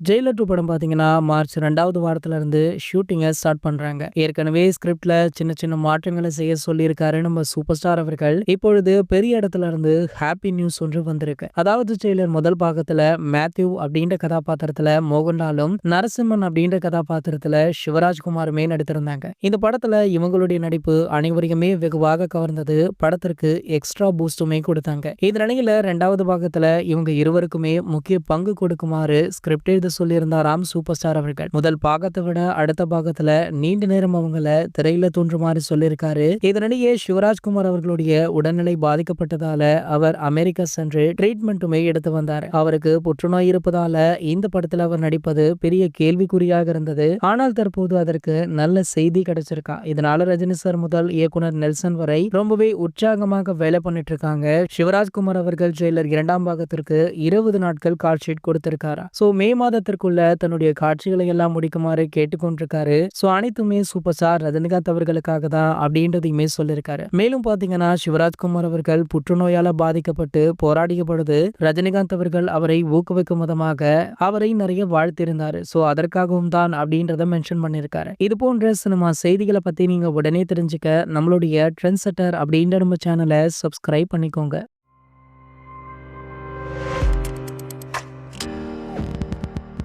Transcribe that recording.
Jailer two படம் பார்த்தீங்கன்னா March ரெண்டாவது வாரத்துலேருந்து ஷூட்டிங்கை ஸ்டார்ட் பண்ணுறாங்க ஏற்கனவே ஸ்கிரிப்டில் சின்ன சின்ன மாற்றங்களை செய்ய சொல்லியிருக்காரு நம்ம சூப்பர் ஸ்டார் அவர்கள். இப்பொழுது பெரிய இடத்துல இருந்து ஹாப்பி நியூஸ் ஒன்று வந்திருக்கு. அதாவது ஜெயிலர் முதல் பாகத்தில் மேத்யூ அப்படின்ற கதாபாத்திரத்தில் மோகன்லாலும் நரசிம்மன் அப்படின்ற கதாபாத்திரத்தில் சிவராஜ்குமாருமே நடித்திருந்தாங்க. இந்த படத்தில் இவங்களுடைய நடிப்பு அனைவரையுமே வெகுவாக கவர்ந்தது. படத்திற்கு எக்ஸ்ட்ரா பூஸ்டுமே கொடுத்தாங்க. இந்த நிலையில் ரெண்டாவது பாகத்தில் இவங்க இருவருக்குமே முக்கிய பங்கு கொடுக்குமாறு ஸ்கிரிப்ட் எழுத சொல்லியிருந்தாராம் சூப்பர் ஸ்டார் அவர்கள். முதல் பாகத்தை விட அடுத்த பாகத்துல நீண்ட நேரம் அவங்கள திரையில தோன்றுமாறு சொல்லியிருக்காரு. இதனிடையே சிவராஜ்குமார் அவர்களுடைய உடல்நிலை பாதிக்கப்பட்டதால அவர் அமெரிக்கா சென்று ட்ரீட்மெண்ட்டுமே எடுத்து வந்தார். அவருக்கு புற்றுநோய் இருப்பதால இந்த படத்துல அவர் நடிப்பது பெரிய கேள்விக்குறியாக இருந்தது. ஆனால் தற்போது அதற்கு நல்ல செய்தி கிடைச்சிருக்கா. இதனால ரஜினி சார் முதல் இயக்குனர் நெல்சன் வரை ரொம்பவே உற்சாகமாக வேலை பண்ணிட்டு இருக்காங்க சிவராஜ்குமார் அவர்கள் ஜெயிலர் இரண்டாம் பாகத்திற்கு இருபது நாட்கள் கால் ஷீட் கொடுத்திருக்காரா. சோ மே மாத மாதத்திற்குள்ள தன்னுடைய காட்சிகளை எல்லாம் முடிக்குமாறு கேட்டுக்கொண்டிருக்காரு. சோ அனைத்துமே சூப்பர் ஸ்டார் ரஜினிகாந்த் அவர்களுக்காக தான் அப்படின்றதையுமே சொல்லியிருக்காரு. மேலும் பாத்தீங்கன்னா சிவராஜ்குமார் அவர்கள் புற்றுநோயால பாதிக்கப்பட்டு போராடிய பொழுது ரஜினிகாந்த் அவர்கள் அவரை ஊக்குவிக்கும் விதமாக அவரை நிறைய வாழ்த்திருந்தாரு சோ அதற்காகவும் தான் அப்படின்றத மென்ஷன் பண்ணியிருக்காரு. இது போன்ற சினிமா செய்திகளை பத்தி நீங்க உடனே தெரிஞ்சுக்க நம்மளுடைய ட்ரெண்ட் செட்டர் அப்படின்ற நம்ம சேனலை சப்ஸ்கிரைப் பண்ணிக்கோங்க.